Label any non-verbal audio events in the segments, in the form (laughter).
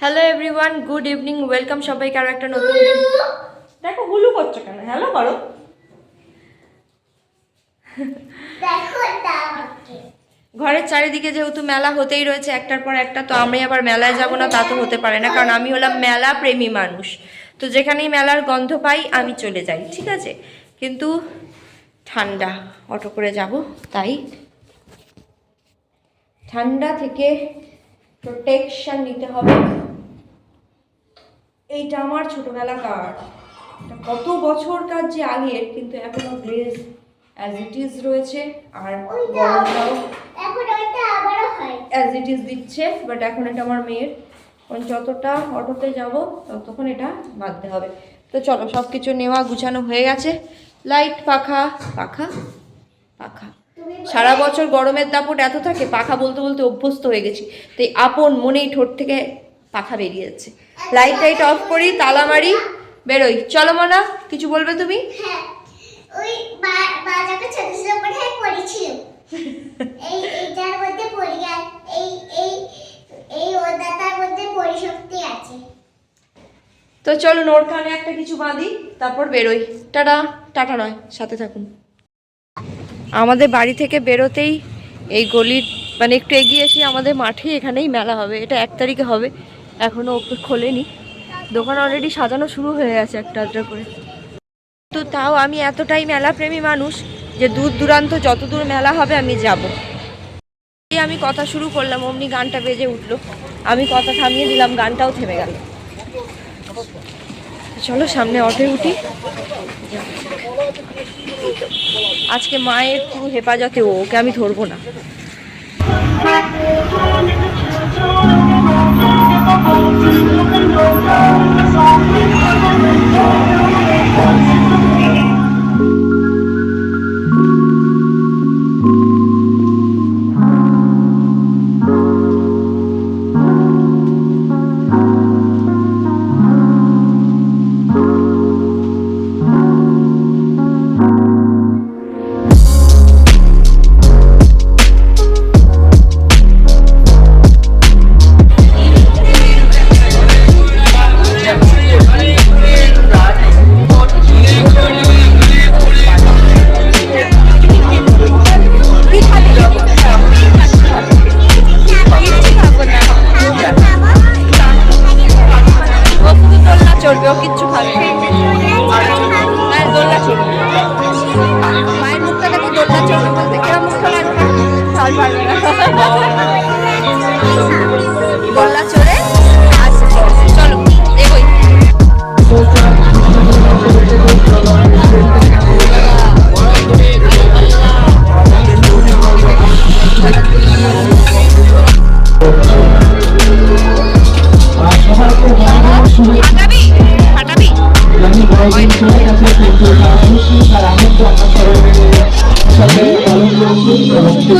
Hello everyone good evening welcome সবাইকে আরও একটা নতুন দেখো হুলু করছ কেন? হ্যালো করো। ঘরের চারিদিকে যেহেতু মেলা হতেই রয়েছে একটার পর একটা তো আমি আবার মেলায় যাব না তা তো হতে পারে না কারণ আমি হলাম মেলা প্রেমী মানুষ। তো যেখানেই মেলার গন্ধ পাই আমি চলে যাই ঠিক আছে? কিন্তু ঠান্ডা অটো করে যাব তাই। ঠান্ডা থেকে প্রোটেকশন নিতে হবে। এইটা আমার ছোটবেলা কার্ড এটা কত বছরকার যে আগের কিন্তু এখনও গ্লেজ অ্যাজ ইট ইজ রয়েছে আর অ্যাজ ইট ইজ দিচ্ছে বাট এখন এটা আমার মেয়ের। কারণ যতটা অটোতে যাব ততক্ষণ এটা বাঁধতে হবে। তো চলো সব কিছু নেওয়া গুছানো হয়ে গেছে। লাইট পাখা পাখা পাখা। সারা বছর গরমের দাপট এত থাকে পাখা বলতে বলতে অভ্যস্ত হয়ে গেছি। তাই আপন মনেই ঠোঁট থেকে পাখা বেরিয়ে যাচ্ছে। লাইট টাইট অফ করি তালা মারি বেরোই। চলো মনা কিছু বলবে তুমি? হ্যাঁ হ্যাঁ তো চলুন ওরখানে একটা কিছু বাঁধি তারপর বেরোই। টাটা টাটা নয় সাথে থাকুন। আমাদের বাড়ি থেকে বেরোতেই এই গলির মানে একটু এগিয়ে এসে আমাদের মাঠে এখানেই মেলা হবে এটা এক তারিখে হবে। এখনও ওকে খোলেনি। দোকান অলরেডি সাজানো শুরু হয়ে গেছে একটা একটা করে। তো তাও আমি এতটাই মেলা প্রেমী মানুষ যে দূর দূরান্ত যত দূর মেলা হবে আমি যাব। আমি কথা শুরু করলাম, অমনি গানটা বেজে উঠল। আমি কথা থামিয়ে দিলাম, গানটাও থেমে গেল। চলো সামনে অটোয় উঠি। আজকে মায়ের পুরো হেফাজতে ওকে আমি ধরবো না। ও দোলনা চড়বে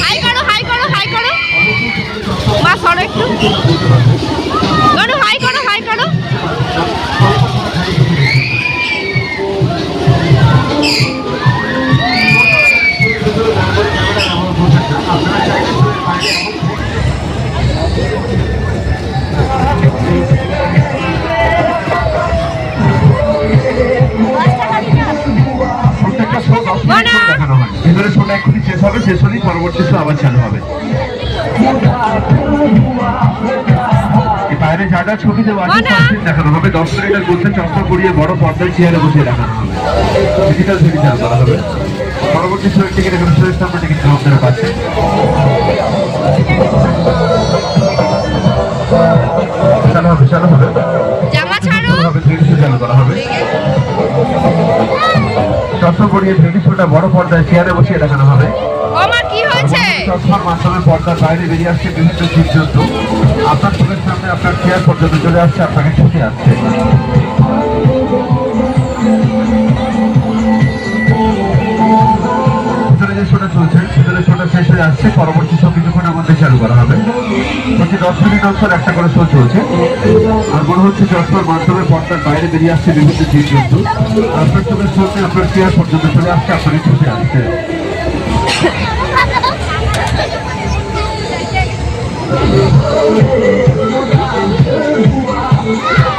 হাই করো হাই করো হাই করো। মা সরো একটু। এক্ষুনি শেষ হবে শেষ হলেই পরবর্তী শো আবার চালু হবে। এই বাইরে যা যা ছবি দেওয়া আছে দেখানো হবে। দশ মিনিটের মধ্যে চশমা পরিয়ে বড় পর্দায় চেয়ারে বসে দেখানো হবে। ডিজিটাল ছবি চালু করা হবে। পরবর্তী শোয়ের টিকিট এখানে শোয়ের সামনে টিকিট আপনারা পাচ্ছেন চালু হবে চালু হবে। করা হবে। চশমা পরিয়ে থ্রি শোটা বড় পর্দায় চেয়ারে বসিয়ে দেখানো হবে। চশমার মাধ্যমে পর্দার বাইরে বেরিয়ে আসছে বিভিন্ন জীবজন্তু। আপনার চোখের সামনে আপনার চেয়ার পর্যন্ত চলে আসছে আপনাকে ছুটে আসছে। ভিতরে যে চলছে ভিতরে শোটা শেষ হয়ে আসছে। পরবর্তী শো কিছুক্ষণের আমাদের চালু করা হবে। প্রতি দশ মিনিট অন্তর একটা করে শো চলছে। আর মনে হচ্ছে চশমার মাধ্যমে পর্দার বাইরে বেরিয়ে আসছে বিভিন্ন জীবজন্তু। আপনার চোখের সামনে আপনার চেয়ার পর্যন্ত চলে আসছে আপনাকে ছুটে আসছে। ঢুকে (laughs)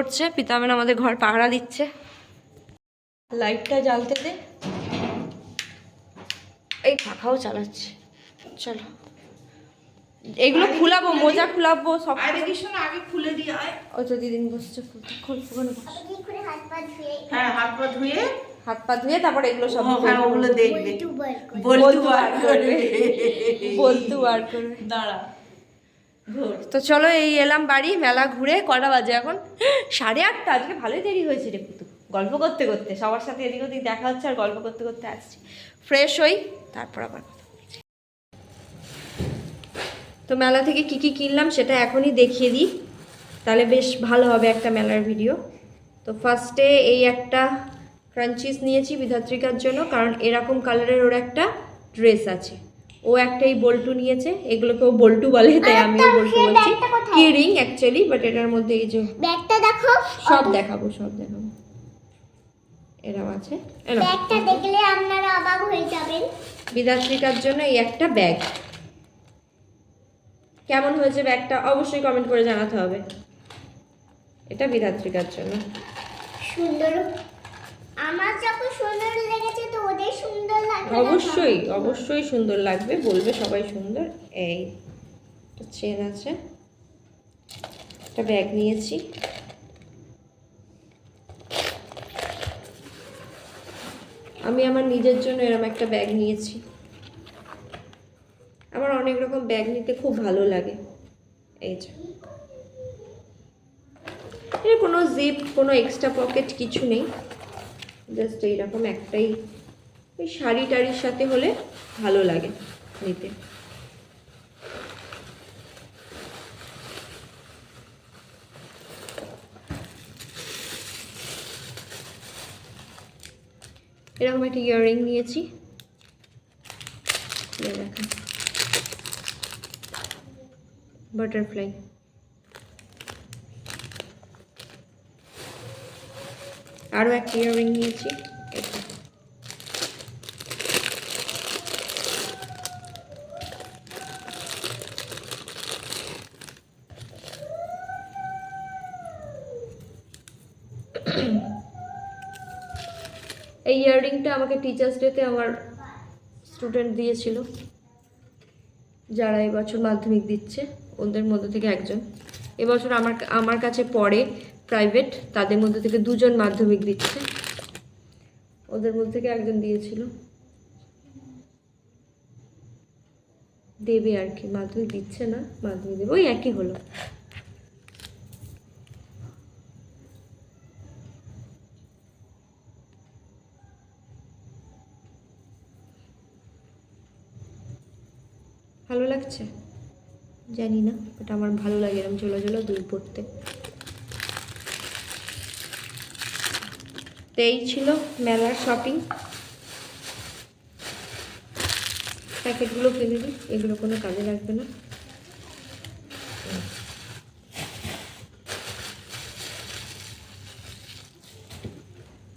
করছে পিতামেন আমাদের ঘর পাহারা দিচ্ছে। লাইটটা জ্বালতে দে। এই পাখাও চালাচ্ছে। চলো। এগুলো খুলাবো মোজা খুলাবো সব আগে খুলে দিয়ে ও বসছে খোল ওখানে হ্যাঁ হাত পা ধুয়ে। হাত পা ধুয়ে তারপর এগুলো সব হ্যাঁ ওগুলো দেখবে। বার বলতু আর করবে বলতু আর করবে দাঁড়া। তো চলো এই এলাম বাড়ি, মেলা ঘুরে, কটা বাজে এখন? সাড়ে আটটা, আজকে ভালোই দেরি হয়েছে রে কুতু গল্প করতে করতে, সবার সাথে এদিক ওদিক দেখা হচ্ছে আর গল্প করতে করতে আসছি। ফ্রেশ হই, তারপর আবার তো মেলা থেকে কি কি কিনলাম সেটা এখনই দেখিয়ে দিই। তাহলে বেশ ভালো হবে একটা মেলার ভিডিও। তো ফার্স্টে এই একটা ক্রাঞ্চিস নিয়েছি বিধাত্রিকার জন্য, কারণ এরকম কালারের ওর একটা ড্রেস আছে। ও একটাই বল্টু নিয়েছে এগুলোকে ও বল্টু বলে তাই আমিও বল্টু বলছি। কি রিং অ্যাকচুয়ালি বাট এটার মধ্যে এই যে ব্যাগটা দেখো। সব দেখাবো সব দেখাবো। এরম আছে ব্যাগটা দেখলে আপনারা অবাক হয়ে যাবেন। বিধাত্রিকার জন্য এই একটা ব্যাগ। কেমন হয়েছে ব্যাগটা? অবশ্যই কমেন্ট করে জানাতে হবে। এটা বিধাত্রিকার জন্য। সুন্দর। আমার যখন সুন্দর লেগেছে তো ওদের সুন্দর লাগবে অবশ্যই অবশ্যই সুন্দর লাগবে, বলবে সবাই সুন্দর। এই চেন আছে। একটা ব্যাগ নিয়েছি। আমি আমার নিজের জন্য এরকম একটা ব্যাগ নিয়েছি। আমার অনেক রকম ব্যাগ নিতে খুব ভালো লাগে। এই যে। এর কোনো জিপ কোনো এক্সট্রা পকেট কিছু নেই। জাস্ট এইরকম একটাই ওই শাড়ি টাড়ির সাথে হলে ভালো লাগে নিতে। এরকম একটা ইয়াররিং নিয়েছি। খুলে দেখা বাটারফ্লাই আরও একটা ইয়াররিং নিয়েছি। এই ইয়াররিংটা আমাকে টিচার্স ডেতে আমার স্টুডেন্ট দিয়েছিল, যারা এবছর মাধ্যমিক দিচ্ছে, ওদের মধ্যে থেকে একজন। এবছর আমার আমার কাছে পড়ে প্রাইভেট তাদের মধ্যে থেকে দুজন মাধ্যমিক দিচ্ছে। ওদের মধ্যে থেকে একজন দিয়েছিল। দেবে আর কি, মাধ্যমিক দিচ্ছে না, মাধ্যমিক দেবে। ওই একই হলো। ভালো লাগছে? জানি না বাট আমার ভালো লাগে এরকম ঝোলা ঝোলা দুল পড়তে। তো এই ছিল মেলার শপিং প্যাকেটগুলো ফেলে দিই, এগুলো কোনো কাজে লাগবে না।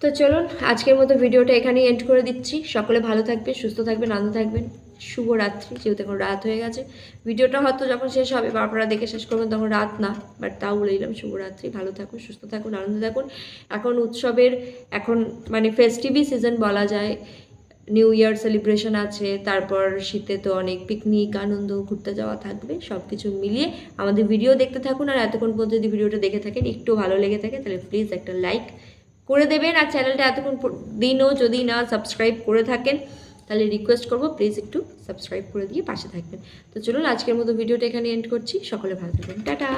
তো চলুন, আজকের মতো ভিডিওটা এখানেই এন্ড করে দিচ্ছি। সকলে ভালো থাকবে সুস্থ থাকবেন, আনন্দ থাকবেন। শুভরাত্রি, যেহেতু এখন রাত হয়ে গেছে। ভিডিওটা হয়তো যখন শেষ হবে বা আপনারা দেখে শেষ করবেন তখন রাত না বাট তাও বলে দিলাম শুভরাত্রি। ভালো থাকুন, সুস্থ থাকুন, আনন্দ থাকুন। এখন উৎসবের, এখন মানে ফেস্টিভই সিজন বলা যায়। নিউ ইয়ার সেলিব্রেশন আছে, তারপর শীতে তো অনেক পিকনিক আনন্দ, ঘুরতে যাওয়া থাকবে সব কিছু মিলিয়ে আমাদের ভিডিও দেখতে থাকুন। আর এতক্ষণ পর্যন্ত যদি ভিডিওটা দেখে থাকেন, একটু ভালো লেগে থাকে, তাহলে প্লিজ একটা লাইক করে দেবেন। আর চ্যানেলটা এতক্ষণ দিনও যদি না সাবস্ক্রাইব করে থাকেন তাহলে রিকোয়েস্ট করব প্লিজ একটু সাবস্ক্রাইব করে দিয়ে পাশে থাকবেন। তো চলুন, আজকের মতো ভিডিওটা এখানে এন্ড করছি। সকলে ভালো থাকবেন। টাটা!